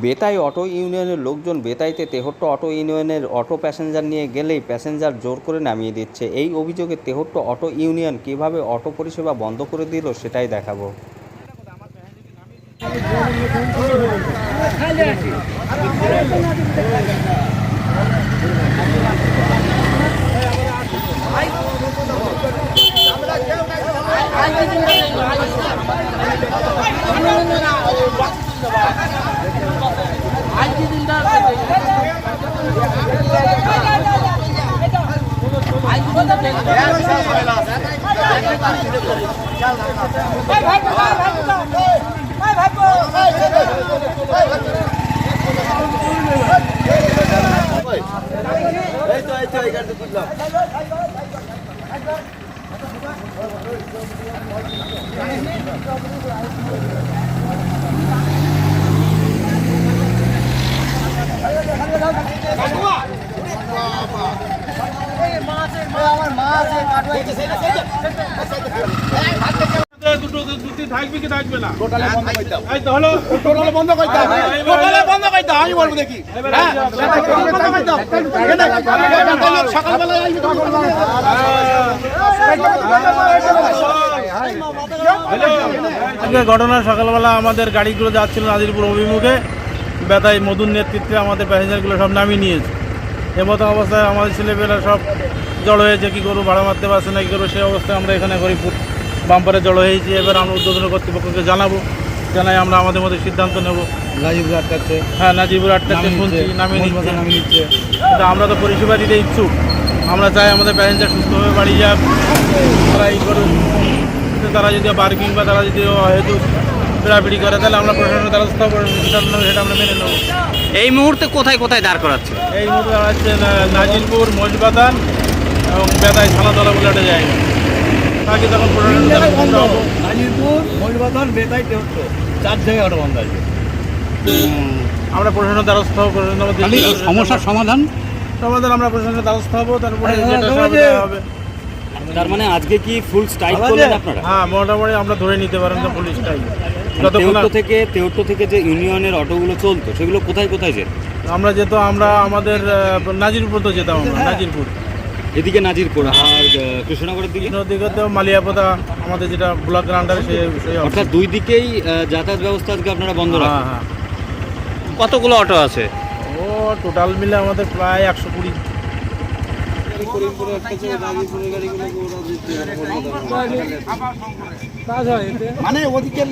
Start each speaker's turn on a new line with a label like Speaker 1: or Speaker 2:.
Speaker 1: বেতাই auto ইউনিয়নের লোকজন বেতাইতে তেহট্ট অটো ইউনিয়নের অটো প্যাসেঞ্জার নিয়ে গেলেই প্যাসেঞ্জার জোর করে নামিয়ে দিচ্ছে। এই অভিযোগে তেহট্ট অটো ইউনিয়ন কীভাবে অটো পরিষেবা বন্ধ করে দিল সেটাই দেখাবো।
Speaker 2: দুটো দুটি থাকবে কি থাকবে না
Speaker 3: টোটালে বন্ধ করে দাও
Speaker 2: এই তো হলো
Speaker 3: টোটালে বন্ধ করে দাও টোটালে বন্ধ করে দাও আমি বলব দেখি হ্যাঁ টোটালে বন্ধ করে দাও এটা এটা লোক সকালবেলা আসবে তখন।
Speaker 2: আজকে ঘটনা সকালবেলা আমাদের গাড়িগুলো যাচ্ছিল নাজিরপুর অভিমুখে। বেতাই মধুর নেতৃত্বে আমাদের প্যাসেঞ্জারগুলো সব নামিয়ে নিয়েছে। এমতো অবস্থায় আমাদের ছেলেপেলা সব জড়ো হয়েছে কী করব ভাড়া মারতে পারছে না কী করব সেই অবস্থায় আমরা এখানে হরিপুর বাম্পারে জড়ো হয়েছি। এবার আমরা উদ্বোধন কর্তৃপক্ষকে জানাব জানাই আমরা আমাদের মধ্যে সিদ্ধান্ত নেব।
Speaker 3: গাজীপুর আটকাচ্ছে
Speaker 2: হ্যাঁ নাজিবুর আটটাতে শুনছি নামিয়ে নিচ্ছে।
Speaker 3: নামিয়ে নিচ্ছে।
Speaker 2: কিন্তু আমরা তো পরিষেবা দিতে ইচ্ছুক। আমরা চাই আমাদের প্যাসেঞ্জার সুস্থভাবে বাড়ি যাক। তারা এই করুক তারা যদি পার্কিং বা তারা যদি হয়তো পিড়াপিড়ি করে তাহলে আমরা প্রশাসনের দ্বারস্থ নেব, সেটা আমরা মেনে নেব।
Speaker 1: এই মুহূর্তে কোথায় কোথায় দাঁড় করাচ্ছে?
Speaker 2: এই মুহূর্তে হচ্ছে নাজিলপুর মজবাদান এবং বেদায় থানাতলা বলে একটা জায়গা। বাকি তখন হব।
Speaker 3: গাজীপুর মহিবাদন বেতাই তেহট্ট চার জায়গায় অটো বন্ধ আছে।
Speaker 2: আমরা প্রশাসনের দ্বারস্থ হব
Speaker 3: সমস্যার সমাধান?
Speaker 2: সমাধান আমরা প্রশাসনের দ্বারস্থ হব তারপরে
Speaker 3: হ্যাঁ।
Speaker 2: হবে।
Speaker 4: তার মানে আজকে কি ফুল স্ট্রাইক? করলেন আপনারা?
Speaker 2: হ্যাঁ মোটামুটি আমরা ধরে নিতে পারেন তো পুলিশটাই যতক্ষণ
Speaker 4: তেউট্টো থেকে তেউট্টো থেকে যে ইউনিয়নের অটোগুলো চলতো সেগুলো কোথায় কোথায় যেত?
Speaker 2: আমরা যেত আমরা আমাদের নাজিরপুর তো যেতাম আমরা নাজিরপুর।
Speaker 4: এদিকে নাজিরপুর আর কৃষ্ণনগরের দিকে?
Speaker 2: দিকে তো মালিয়াপোতা আমাদের যেটা ব্লকের আন্ডারে সেই সেই
Speaker 4: অর্থাৎ দুই দিকেই যাতায়াত ব্যবস্থা আজকে আপনারা বন্ধ
Speaker 2: হ্যাঁ
Speaker 4: রাখেন?
Speaker 2: হ্যাঁ
Speaker 1: কতগুলো অটো আছে?
Speaker 2: ও টোটাল মিলে আমাদের প্রায় একশো কুড়ি
Speaker 3: মানে ওদিকে